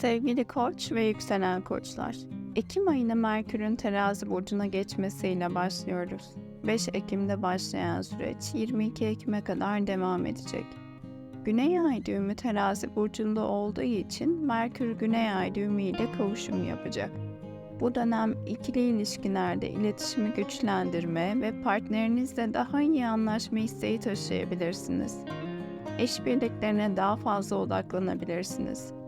Sevgili koç ve yükselen koçlar, Ekim ayına Merkür'ün terazi burcuna geçmesiyle başlıyoruz. 5 Ekim'de başlayan süreç 22 Ekim'e kadar devam edecek. Güney ay düğümü terazi burcunda olduğu için Merkür Güney ay düğümü ile kavuşum yapacak. Bu dönem ikili ilişkilerde iletişimi güçlendirme ve partnerinizle daha iyi anlaşma isteği taşıyabilirsiniz. İşbirliklerine daha fazla odaklanabilirsiniz.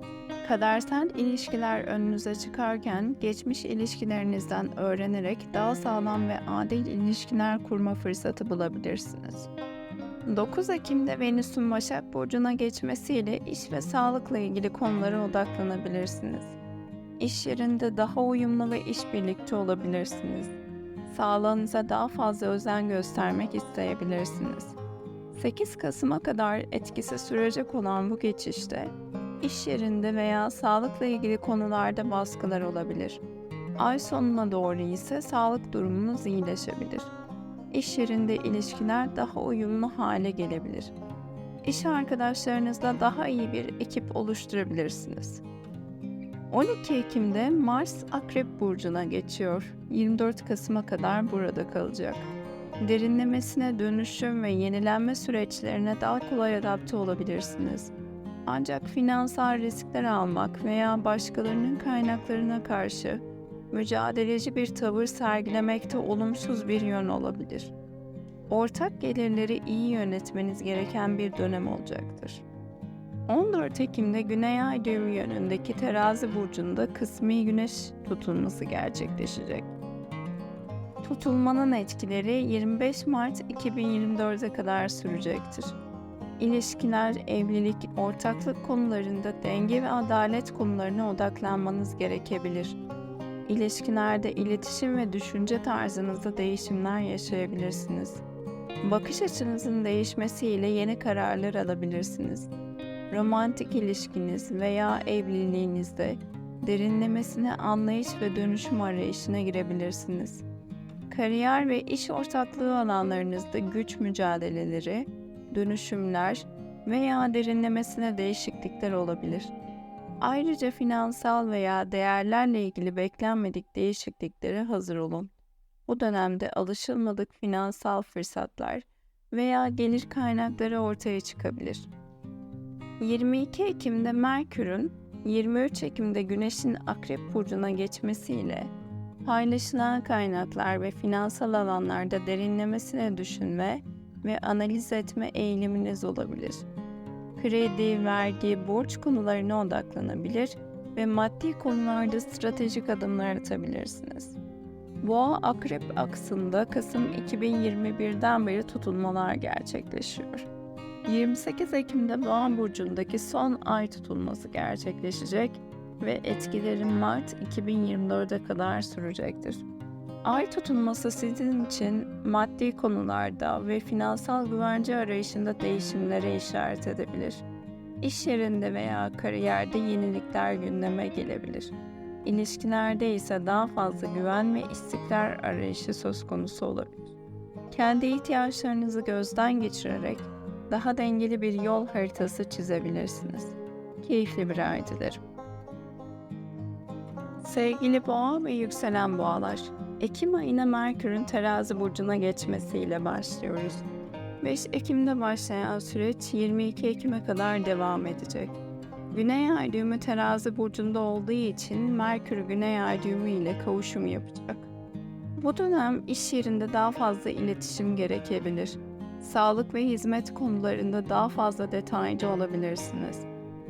Kadersel ilişkiler önünüze çıkarken geçmiş ilişkilerinizden öğrenerek daha sağlam ve adil ilişkiler kurma fırsatı bulabilirsiniz. 9 Ekim'de Venüs'ün Başak Burcu'na geçmesiyle iş ve sağlıkla ilgili konulara odaklanabilirsiniz. İş yerinde daha uyumlu ve işbirlikçi olabilirsiniz. Sağlığınıza daha fazla özen göstermek isteyebilirsiniz. 8 Kasım'a kadar etkisi sürecek olan bu geçişte iş yerinde veya sağlıkla ilgili konularda baskılar olabilir. Ay sonuna doğru ise sağlık durumunuz iyileşebilir. İş yerinde ilişkiler daha uyumlu hale gelebilir. İş arkadaşlarınızla daha iyi bir ekip oluşturabilirsiniz. 12 Ekim'de Mars Akrep Burcu'na geçiyor. 24 Kasım'a kadar burada kalacak. Derinlemesine dönüşüm ve yenilenme süreçlerine daha kolay adapte olabilirsiniz. Ancak finansal riskler almak veya başkalarının kaynaklarına karşı mücadeleci bir tavır sergilemekte olumsuz bir yön olabilir. Ortak gelirleri iyi yönetmeniz gereken bir dönem olacaktır. 14 Ekim'de Güney Ay düğümü yönündeki terazi burcunda kısmi güneş tutulması gerçekleşecek. Tutulmanın etkileri 25 Mart 2024'e kadar sürecektir. İlişkiler, evlilik, ortaklık konularında denge ve adalet konularına odaklanmanız gerekebilir. İlişkilerde iletişim ve düşünce tarzınızda değişimler yaşayabilirsiniz. Bakış açınızın değişmesiyle yeni kararlar alabilirsiniz. Romantik ilişkiniz veya evliliğinizde derinlemesine anlayış ve dönüşüm arayışına girebilirsiniz. Kariyer ve iş ortaklığı alanlarınızda güç mücadeleleri, dönüşümler veya derinlemesine değişiklikler olabilir. Ayrıca finansal veya değerlerle ilgili beklenmedik değişikliklere hazır olun. Bu dönemde alışılmadık finansal fırsatlar veya gelir kaynakları ortaya çıkabilir. 22 Ekim'de Merkür'ün 23 Ekim'de Güneş'in Akrep Burcu'na geçmesiyle paylaşılan kaynaklar ve finansal alanlarda derinlemesine düşünme ve analiz etme eğiliminiz olabilir. Kredi, vergi, borç konularına odaklanabilir ve maddi konularda stratejik adımlar atabilirsiniz. Boğa Akrep aksında Kasım 2021'den beri tutulmalar gerçekleşiyor. 28 Ekim'de Boğa burcundaki son ay tutulması gerçekleşecek ve etkileri Mart 2024'e kadar sürecektir. Ay tutulması sizin için maddi konularda ve finansal güvence arayışında değişimlere işaret edebilir. İş yerinde veya kariyerde yenilikler gündeme gelebilir. İlişkilerde ise daha fazla güven ve istikrar arayışı söz konusu olabilir. Kendi ihtiyaçlarınızı gözden geçirerek daha dengeli bir yol haritası çizebilirsiniz. Keyifli bir ay dilerim. Sevgili boğa ve yükselen boğalar, Ekim ayına Merkür'ün terazi burcuna geçmesiyle başlıyoruz. 5 Ekim'de başlayan süreç 22 Ekim'e kadar devam edecek. Güney ay düğümü terazi burcunda olduğu için Merkür Güney ay düğümü ile kavuşum yapacak. Bu dönem iş yerinde daha fazla iletişim gerekebilir. Sağlık ve hizmet konularında daha fazla detaycı olabilirsiniz.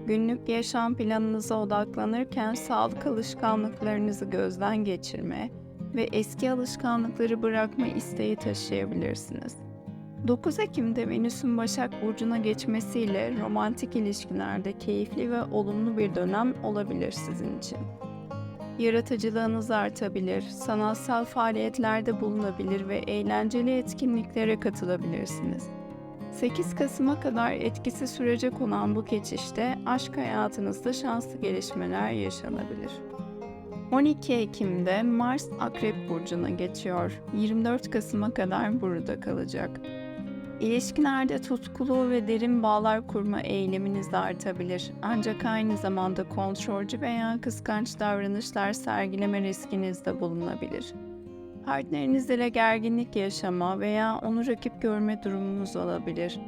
Günlük yaşam planınıza odaklanırken sağlık alışkanlıklarınızı gözden geçirme ve eski alışkanlıkları bırakma isteği taşıyabilirsiniz. 9 Ekim'de Venüs'ün Başak Burcu'na geçmesiyle romantik ilişkilerde keyifli ve olumlu bir dönem olabilir sizin için. Yaratıcılığınız artabilir, sanatsal faaliyetlerde bulunabilir ve eğlenceli etkinliklere katılabilirsiniz. 8 Kasım'a kadar etkisi sürecek olan bu geçişte aşk hayatınızda şanslı gelişmeler yaşanabilir. 12 Ekim'de Mars Akrep Burcu'na geçiyor. 24 Kasım'a kadar burada kalacak. İlişkilerde tutkulu ve derin bağlar kurma eğiliminiz de artabilir. Ancak aynı zamanda kontrolcü veya kıskanç davranışlar sergileme riskiniz de bulunabilir. Partneriniz ile gerginlik yaşama veya onu rakip görme durumunuz olabilir.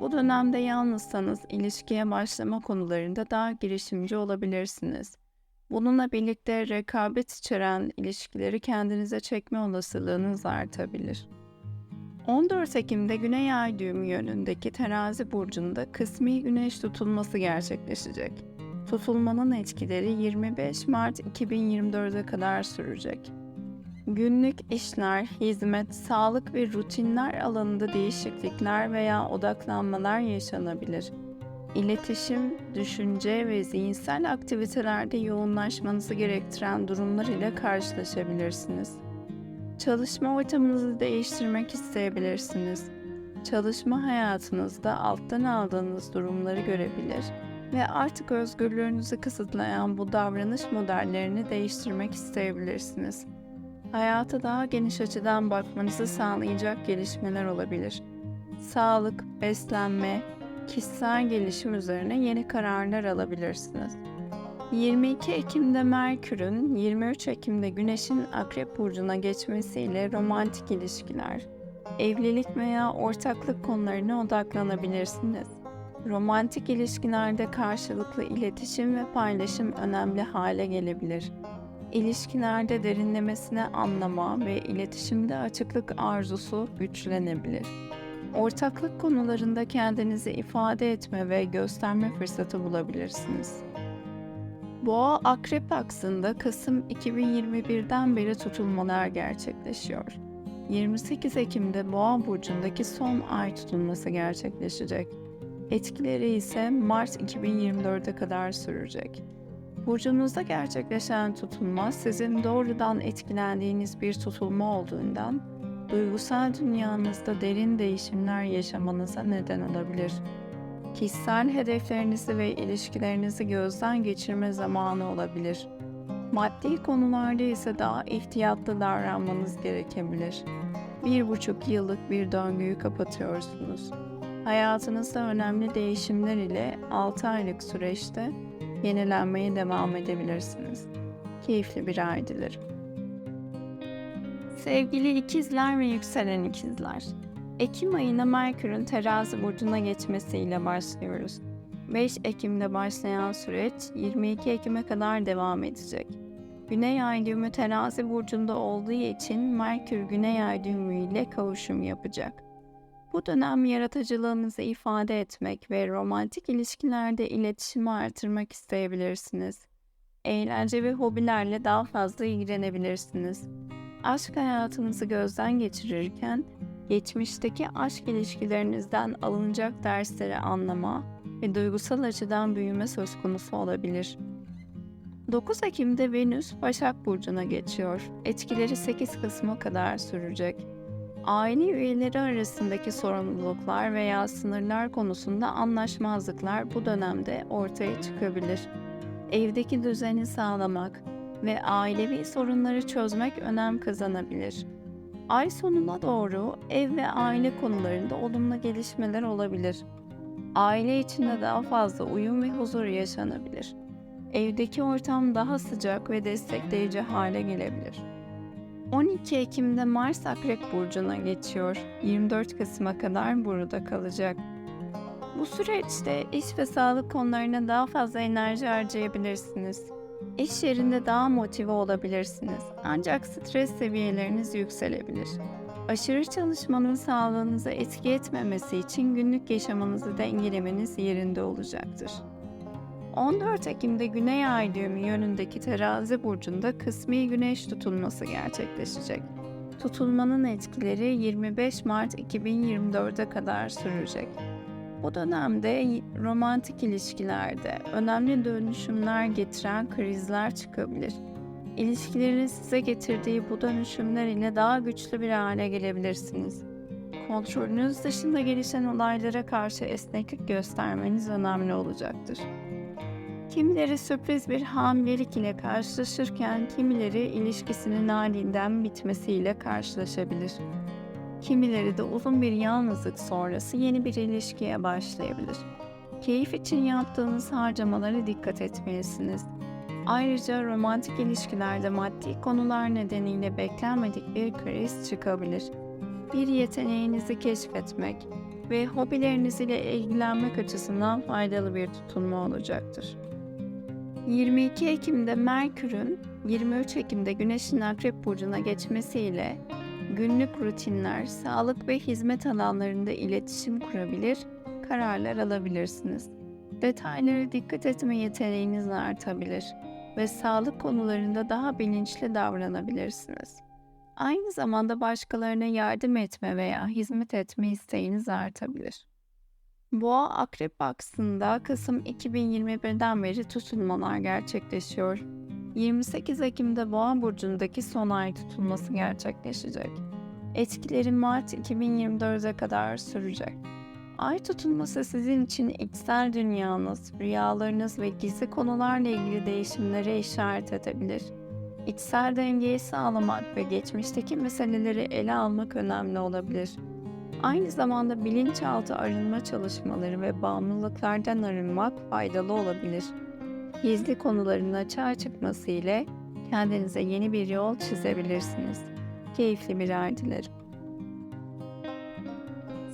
Bu dönemde yalnızsanız ilişkiye başlama konularında daha girişimci olabilirsiniz. Bununla birlikte rekabet içeren ilişkileri kendinize çekme olasılığınız artabilir. 14 Ekim'de Güney Ay düğümü yönündeki terazi burcunda kısmi güneş tutulması gerçekleşecek. Tutulmanın etkileri 25 Mart 2024'e kadar sürecek. Günlük işler, hizmet, sağlık ve rutinler alanında değişiklikler veya odaklanmalar yaşanabilir. İletişim, düşünce ve zihinsel aktivitelerde yoğunlaşmanızı gerektiren durumlar ile karşılaşabilirsiniz. Çalışma ortamınızı değiştirmek isteyebilirsiniz. Çalışma hayatınızda alttan aldığınız durumları görebilir ve artık özgürlüğünüzü kısıtlayan bu davranış modellerini değiştirmek isteyebilirsiniz. Hayata daha geniş açıdan bakmanızı sağlayacak gelişmeler olabilir. Sağlık, beslenme, kişisel gelişim üzerine yeni kararlar alabilirsiniz. 22 Ekim'de Merkür'ün 23 Ekim'de Güneş'in Akrep Burcu'na geçmesiyle romantik ilişkiler, evlilik veya ortaklık konularına odaklanabilirsiniz. Romantik ilişkilerde karşılıklı iletişim ve paylaşım önemli hale gelebilir. İlişkilerde derinlemesine anlama ve iletişimde açıklık arzusu güçlenebilir. Ortaklık konularında kendinizi ifade etme ve gösterme fırsatı bulabilirsiniz. Boğa Akrep aksında Kasım 2021'den beri tutulmalar gerçekleşiyor. 28 Ekim'de Boğa burcundaki son ay tutulması gerçekleşecek. Etkileri ise Mart 2024'e kadar sürecek. Burcunuzda gerçekleşen tutulma sizin doğrudan etkilendiğiniz bir tutulma olduğundan duygusal dünyanızda derin değişimler yaşamanıza neden olabilir. Kişisel hedeflerinizi ve ilişkilerinizi gözden geçirme zamanı olabilir. Maddi konularda ise daha ihtiyatlı davranmanız gerekebilir. Bir buçuk yıllık bir döngüyü kapatıyorsunuz. Hayatınızda önemli değişimler ile 6 aylık süreçte yenilenmeye devam edebilirsiniz. Keyifli bir ay dilerim. Sevgili ikizler ve yükselen ikizler, Ekim ayına Merkür'ün terazi burcuna geçmesiyle başlıyoruz. 5 Ekim'de başlayan süreç 22 Ekim'e kadar devam edecek. Güney ay düğümü terazi burcunda olduğu için Merkür Güney ay düğümü ile kavuşum yapacak. Bu dönem yaratıcılığınızı ifade etmek ve romantik ilişkilerde iletişimi artırmak isteyebilirsiniz. Eğlence ve hobilerle daha fazla ilgilenebilirsiniz. Aşk hayatınızı gözden geçirirken geçmişteki aşk ilişkilerinizden alınacak dersleri anlama ve duygusal açıdan büyüme söz konusu olabilir. 9 Ekim'de Venüs Başak Burcu'na geçiyor. Etkileri 8 Kasım'a kadar sürecek. Aile üyeleri arasındaki sorumluluklar veya sınırlar konusunda anlaşmazlıklar bu dönemde ortaya çıkabilir. Evdeki düzeni sağlamak ve ailevi sorunları çözmek önem kazanabilir. Ay sonuna doğru ev ve aile konularında olumlu gelişmeler olabilir. Aile içinde daha fazla uyum ve huzur yaşanabilir. Evdeki ortam daha sıcak ve destekleyici hale gelebilir. 12 Ekim'de Mars Akrep Burcu'na geçiyor. 24 Kasım'a kadar burada kalacak. Bu süreçte iş ve sağlık konularına daha fazla enerji harcayabilirsiniz. İş yerinde daha motive olabilirsiniz. Ancak stres seviyeleriniz yükselebilir. Aşırı çalışmanın sağlığınıza etki etmemesi için günlük yaşamınızı dengelemeniz yerinde olacaktır. 14 Ekim'de Güney Ay düğümü yönündeki terazi burcunda kısmi güneş tutulması gerçekleşecek. Tutulmanın etkileri 25 Mart 2024'e kadar sürecek. Bu dönemde romantik ilişkilerde önemli dönüşümler getiren krizler çıkabilir. İlişkilerin size getirdiği bu dönüşümler ile daha güçlü bir hale gelebilirsiniz. Kontrolünüz dışında gelişen olaylara karşı esneklik göstermeniz önemli olacaktır. Kimileri sürpriz bir hamilelik ile karşılaşırken kimileri ilişkisinin halinden bitmesiyle karşılaşabilir. Kimileri de uzun bir yalnızlık sonrası yeni bir ilişkiye başlayabilir. Keyif için yaptığınız harcamalara dikkat etmelisiniz. Ayrıca romantik ilişkilerde maddi konular nedeniyle beklenmedik bir kriz çıkabilir. Bir yeteneğinizi keşfetmek ve hobileriniz ile ilgilenmek açısından faydalı bir tutunma olacaktır. 22 Ekim'de Merkür'ün 23 Ekim'de Güneş'in Akrep Burcu'na geçmesiyle günlük rutinler, sağlık ve hizmet alanlarında iletişim kurabilir, kararlar alabilirsiniz. Detaylara dikkat etme yeteneğiniz artabilir ve sağlık konularında daha bilinçli davranabilirsiniz. Aynı zamanda başkalarına yardım etme veya hizmet etme isteğiniz artabilir. Boğa Akrep aksında Kasım 2021'den beri tutulmalar gerçekleşiyor. 28 Ekim'de Boğa burcundaki son ay tutulması gerçekleşecek. Etkileri Mart 2024'e kadar sürecek. Ay tutulması sizin için içsel dünyanız, rüyalarınız ve gizli konularla ilgili değişimlere işaret edebilir. İçsel dengeyi sağlamak ve geçmişteki meseleleri ele almak önemli olabilir. Aynı zamanda bilinçaltı arınma çalışmaları ve bağımlılıklardan arınmak faydalı olabilir. Gizli konuların açığa çıkması ile kendinize yeni bir yol çizebilirsiniz. Keyifli bir ay dilerim.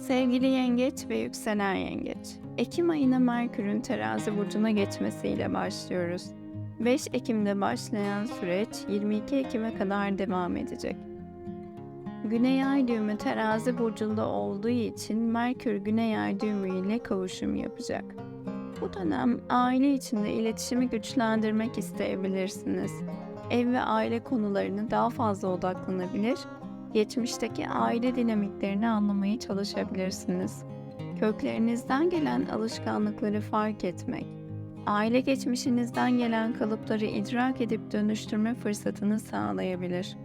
Sevgili yengeç ve yükselen yengeç. Ekim ayına Merkür'ün terazi burcuna geçmesiyle başlıyoruz. 5 Ekim'de başlayan süreç 22 Ekim'e kadar devam edecek. Güney ay düğümü terazi burcunda olduğu için Merkür Güney ay düğümü ile kavuşum yapacak. Bu dönem aile içinde iletişimi güçlendirmek isteyebilirsiniz. Ev ve aile konularını daha fazla odaklanabilir, geçmişteki aile dinamiklerini anlamaya çalışabilirsiniz. Köklerinizden gelen alışkanlıkları fark etmek, aile geçmişinizden gelen kalıpları idrak edip dönüştürme fırsatını sağlayabilir.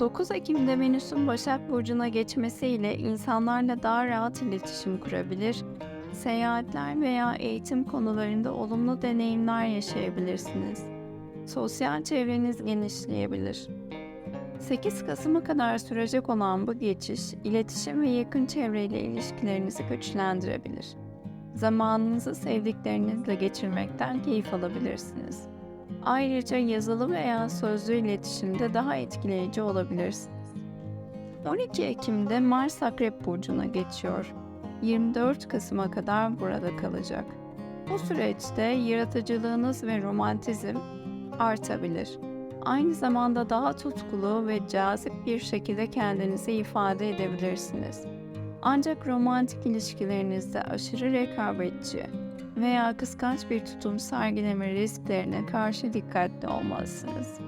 9 Ekim'de Venüs'ün Başak Burcu'na geçmesiyle insanlarla daha rahat iletişim kurabilir, seyahatler veya eğitim konularında olumlu deneyimler yaşayabilirsiniz. Sosyal çevreniz genişleyebilir. 8 Kasım'a kadar sürecek olan bu geçiş, iletişim ve yakın çevreyle ilişkilerinizi güçlendirebilir. Zamanınızı sevdiklerinizle geçirmekten keyif alabilirsiniz. Ayrıca yazılı veya sözlü iletişimde daha etkileyici olabilirsiniz. 12 Ekim'de Mars Akrep Burcu'na geçiyor. 24 Kasım'a kadar burada kalacak. Bu süreçte yaratıcılığınız ve romantizm artabilir. Aynı zamanda daha tutkulu ve cazip bir şekilde kendinizi ifade edebilirsiniz. Ancak romantik ilişkilerinizde aşırı rekabetçi veya kıskanç bir tutum sergileme risklerine karşı dikkatli olmalısınız.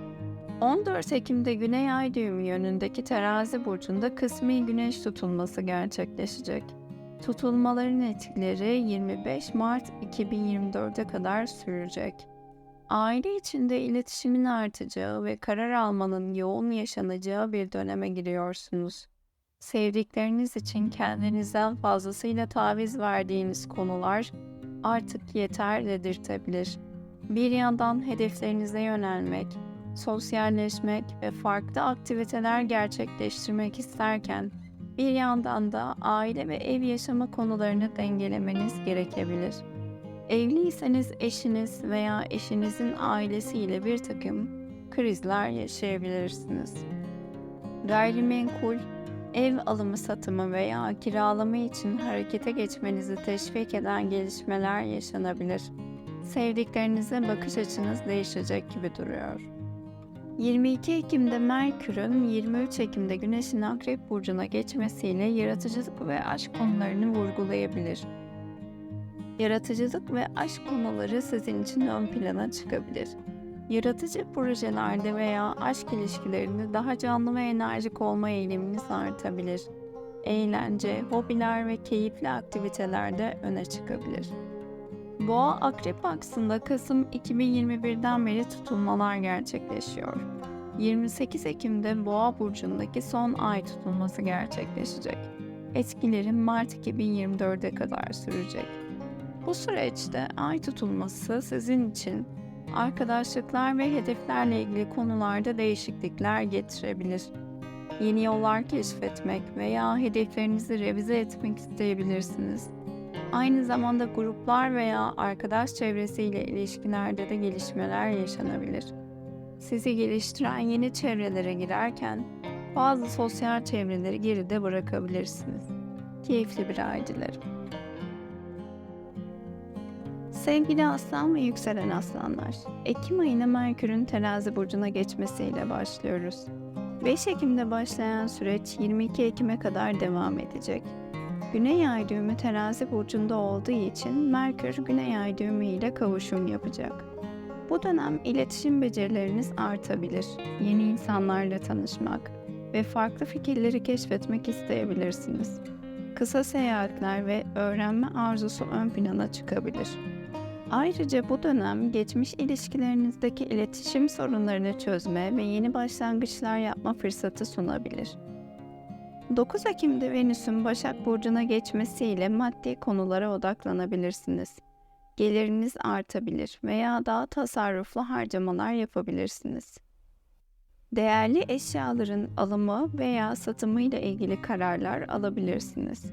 14 Ekim'de Güney Ay düğümü yönündeki terazi burcunda kısmi güneş tutulması gerçekleşecek. Tutulmaların etkileri 25 Mart 2024'e kadar sürecek. Aile içinde iletişimin artacağı ve karar almanın yoğun yaşanacağı bir döneme giriyorsunuz. Sevdikleriniz için kendinizden fazlasıyla taviz verdiğiniz konular artık yeter dedirtebilir. Bir yandan hedeflerinize yönelmek, sosyalleşmek ve farklı aktiviteler gerçekleştirmek isterken bir yandan da aile ve ev yaşama konularını dengelemeniz gerekebilir. Evliyseniz eşiniz veya eşinizin ailesiyle bir takım krizler yaşayabilirsiniz. Gayrimenkul, ev alımı satımı veya kiralama için harekete geçmenizi teşvik eden gelişmeler yaşanabilir. Sevdiklerinize bakış açınız değişecek gibi duruyor. 22 Ekim'de Merkür'ün 23 Ekim'de Güneş'in Akrep Burcu'na geçmesiyle yaratıcılık ve aşk konularını vurgulayabilir. Yaratıcılık ve aşk konuları sizin için ön plana çıkabilir. Yaratıcı projelerde veya aşk ilişkilerinde daha canlı ve enerjik olma eğiliminiz artabilir. Eğlence, hobiler ve keyifli aktivitelerde öne çıkabilir. Boğa Akrep aksında Kasım 2021'den beri tutulmalar gerçekleşiyor. 28 Ekim'de Boğa burcundaki son ay tutulması gerçekleşecek. Etkileri Mart 2024'e kadar sürecek. Bu süreçte ay tutulması sizin için arkadaşlıklar ve hedeflerle ilgili konularda değişiklikler getirebilir. yeni yollar keşfetmek veya hedeflerinizi revize etmek isteyebilirsiniz. Aynı zamanda gruplar veya arkadaş çevresiyle ilişkilerde de gelişmeler yaşanabilir. Sizi geliştiren yeni çevrelere girerken bazı sosyal çevreleri geride bırakabilirsiniz. Keyifli bir ay dilerim. Sevgili aslan ve yükselen aslanlar, Ekim ayına Merkür'ün terazi burcuna geçmesiyle başlıyoruz. 5 Ekim'de başlayan süreç 22 Ekim'e kadar devam edecek. Güney ay düğümü terazi burcunda olduğu için Merkür Güney ay düğümü ile kavuşum yapacak. Bu dönem iletişim becerileriniz artabilir, yeni insanlarla tanışmak ve farklı fikirleri keşfetmek isteyebilirsiniz. Kısa seyahatler ve öğrenme arzusu ön plana çıkabilir. Ayrıca bu dönem geçmiş ilişkilerinizdeki iletişim sorunlarını çözme ve yeni başlangıçlar yapma fırsatı sunabilir. 9 Ekim'de Venüs'ün Başak Burcu'na geçmesiyle maddi konulara odaklanabilirsiniz. Geliriniz artabilir veya daha tasarruflu harcamalar yapabilirsiniz. Değerli eşyaların alımı veya satımı ile ilgili kararlar alabilirsiniz.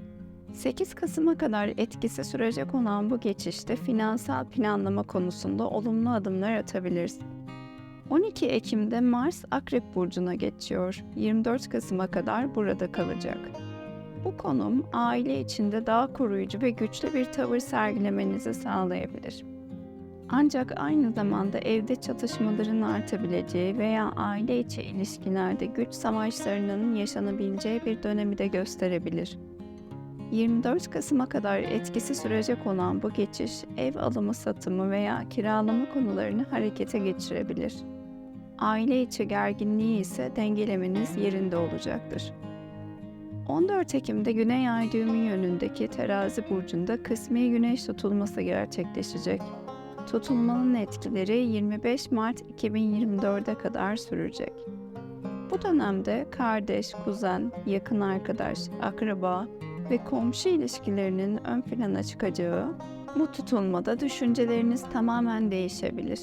8 Kasım'a kadar etkisi sürecek olan bu geçişte finansal planlama konusunda olumlu adımlar atabilirsiniz. 12 Ekim'de Mars Akrep Burcu'na geçiyor. 24 Kasım'a kadar burada kalacak. Bu konum aile içinde daha koruyucu ve güçlü bir tavır sergilemenizi sağlayabilir. Ancak aynı zamanda evde çatışmaların artabileceği veya aile içi ilişkilerde güç savaşlarının yaşanabileceği bir dönemi de gösterebilir. 24 Kasım'a kadar etkisi sürecek olan bu geçiş ev alımı satımı veya kiralama konularını harekete geçirebilir. Aile içi gerginliği ise dengelemeniz yerinde olacaktır. 14 Ekim'de Güney Ay düğümü yönündeki terazi burcunda kısmi güneş tutulması gerçekleşecek. Tutulmanın etkileri 25 Mart 2024'e kadar sürecek. Bu dönemde kardeş, kuzen, yakın arkadaş, akraba ve komşu ilişkilerinin ön plana çıkacağı, bu tutulmada düşünceleriniz tamamen değişebilir.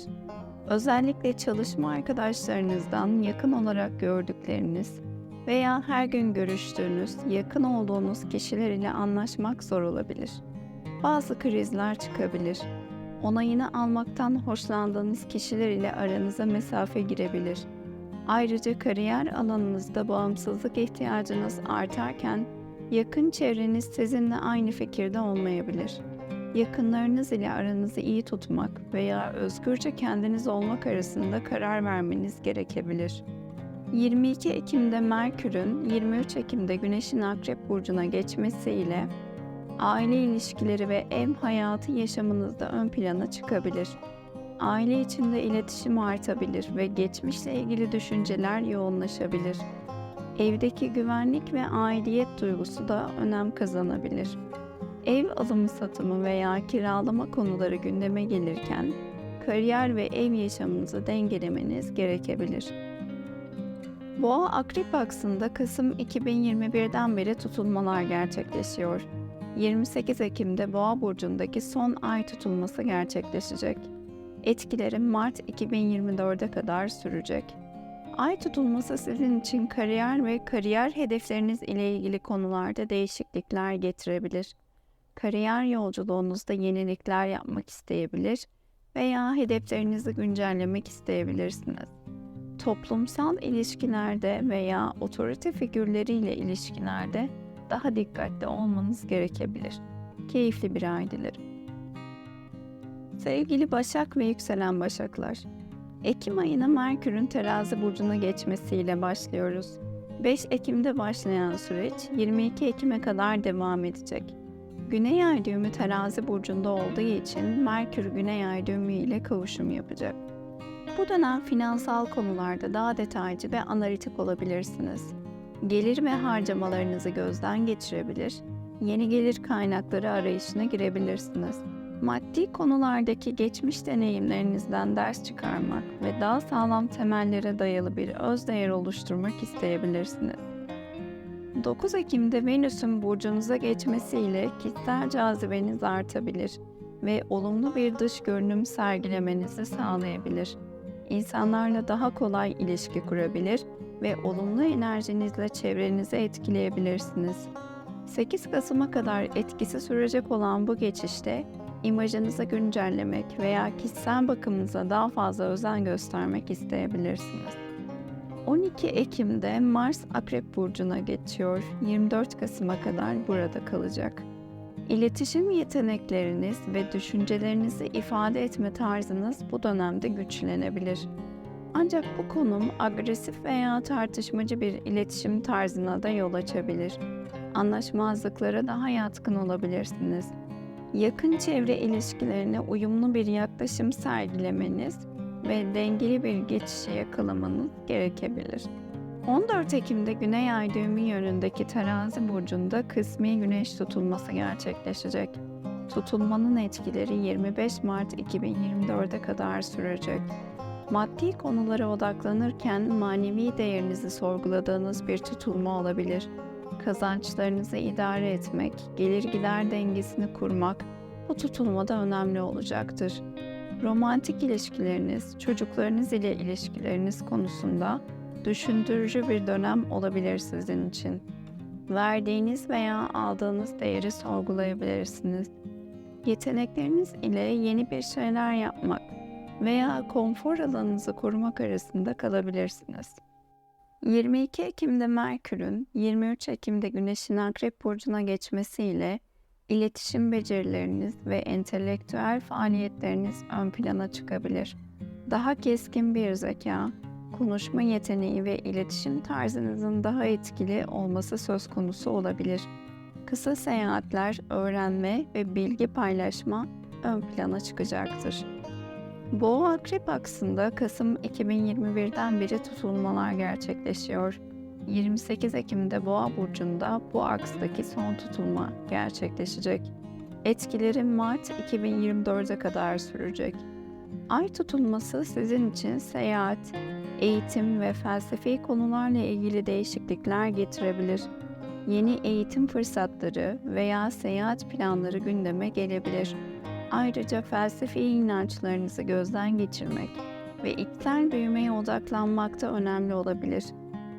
Özellikle çalışma arkadaşlarınızdan yakın olarak gördükleriniz veya her gün görüştüğünüz, yakın olduğunuz kişiler ile anlaşmak zor olabilir. Bazı krizler çıkabilir. Onayını almaktan hoşlandığınız kişiler ile aranıza mesafe girebilir. Ayrıca kariyer alanınızda bağımsızlık ihtiyacınız artarken yakın çevreniz sizinle aynı fikirde olmayabilir. Yakınlarınız ile aranızı iyi tutmak veya özgürce kendiniz olmak arasında karar vermeniz gerekebilir. 22 Ekim'de Merkür'ün 23 Ekim'de Güneş'in Akrep Burcu'na geçmesiyle aile ilişkileri ve ev hayatı yaşamınızda ön plana çıkabilir. Aile içinde iletişim artabilir ve geçmişle ilgili düşünceler yoğunlaşabilir. Evdeki güvenlik ve aidiyet duygusu da önem kazanabilir. Ev alımı satımı veya kiralama konuları gündeme gelirken kariyer ve ev yaşamınızı dengelemeniz gerekebilir. Boğa Akrep aksında Kasım 2021'den beri tutulmalar gerçekleşiyor. 28 Ekim'de Boğa burcundaki son ay tutulması gerçekleşecek. Etkileri Mart 2024'e kadar sürecek. Ay tutulması sizin için kariyer ve kariyer hedefleriniz ile ilgili konularda değişiklikler getirebilir. Kariyer yolculuğunuzda yenilikler yapmak isteyebilir veya hedeflerinizi güncellemek isteyebilirsiniz. Toplumsal ilişkilerde veya otorite figürleriyle ilişkilerde daha dikkatli olmanız gerekebilir. Keyifli bir ay dilerim. Sevgili Başak ve yükselen Başaklar, Ekim ayına Merkür'ün terazi burcuna geçmesiyle başlıyoruz. 5 Ekim'de başlayan süreç 22 Ekim'e kadar devam edecek. Güney ay düğümü terazi burcunda olduğu için Merkür Güney ay düğümü ile kavuşum yapacak. Bu dönem finansal konularda daha detaycı ve analitik olabilirsiniz. Gelir ve harcamalarınızı gözden geçirebilir, yeni gelir kaynakları arayışına girebilirsiniz maddi konulardaki geçmiş deneyimlerinizden ders çıkarmak ve daha sağlam temellere dayalı bir özdeğer oluşturmak isteyebilirsiniz. 9 Ekim'de Venüs'ün burcunuza geçmesiyle kişisel cazibeniz artabilir ve olumlu bir dış görünüm sergilemenizi sağlayabilir. İnsanlarla daha kolay ilişki kurabilir ve olumlu enerjinizle çevrenizi etkileyebilirsiniz. 8 Kasım'a kadar etkisi sürecek olan bu geçişte imajınızı güncellemek veya kişisel bakımınıza daha fazla özen göstermek isteyebilirsiniz. 12 Ekim'de Mars Akrep Burcu'na geçiyor. 24 Kasım'a kadar burada kalacak. İletişim yetenekleriniz ve düşüncelerinizi ifade etme tarzınız bu dönemde güçlenebilir. Ancak bu konum agresif veya tartışmacı bir iletişim tarzına da yol açabilir. Anlaşmazlıklara daha yatkın olabilirsiniz. Yakın çevre ilişkilerine uyumlu bir yaklaşım sergilemeniz ve dengeli bir geçişe yakalamanız gerekebilir. 14 Ekim'de Güney Ay düğümü yönündeki terazi burcunda kısmi güneş tutulması gerçekleşecek. Tutulmanın etkileri 25 Mart 2024'e kadar sürecek. Maddi konulara odaklanırken manevi değerinizi sorguladığınız bir tutulma olabilir. Kazançlarınızı idare etmek, gelir gider dengesini kurmak bu tutulmada önemli olacaktır. Romantik ilişkileriniz, çocuklarınız ile ilişkileriniz konusunda düşündürücü bir dönem olabilir sizin için. Verdiğiniz veya aldığınız değeri sorgulayabilirsiniz. Yetenekleriniz ile yeni bir şeyler yapmak veya konfor alanınızı korumak arasında kalabilirsiniz. 22 Ekim'de Merkür'ün 23 Ekim'de Güneş'in Akrep Burcu'na geçmesiyle iletişim becerileriniz ve entelektüel faaliyetleriniz ön plana çıkabilir. Daha keskin bir zeka, konuşma yeteneği ve iletişim tarzınızın daha etkili olması söz konusu olabilir. Kısa seyahatler, öğrenme ve bilgi paylaşma ön plana çıkacaktır. Boğa Akrep aksında Kasım 2021'den beri tutulmalar gerçekleşiyor. 28 Ekim'de Boğa burcunda bu akstaki son tutulma gerçekleşecek. Etkileri Mart 2024'e kadar sürecek. Ay tutulması sizin için seyahat, eğitim ve felsefi konularla ilgili değişiklikler getirebilir. Yeni eğitim fırsatları veya seyahat planları gündeme gelebilir. Ayrıca felsefi inançlarınızı gözden geçirmek ve içsel büyümeye odaklanmak da önemli olabilir.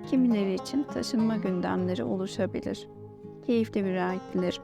Kimileri için taşınma gündemleri oluşabilir. Keyifli bir ay dilerim.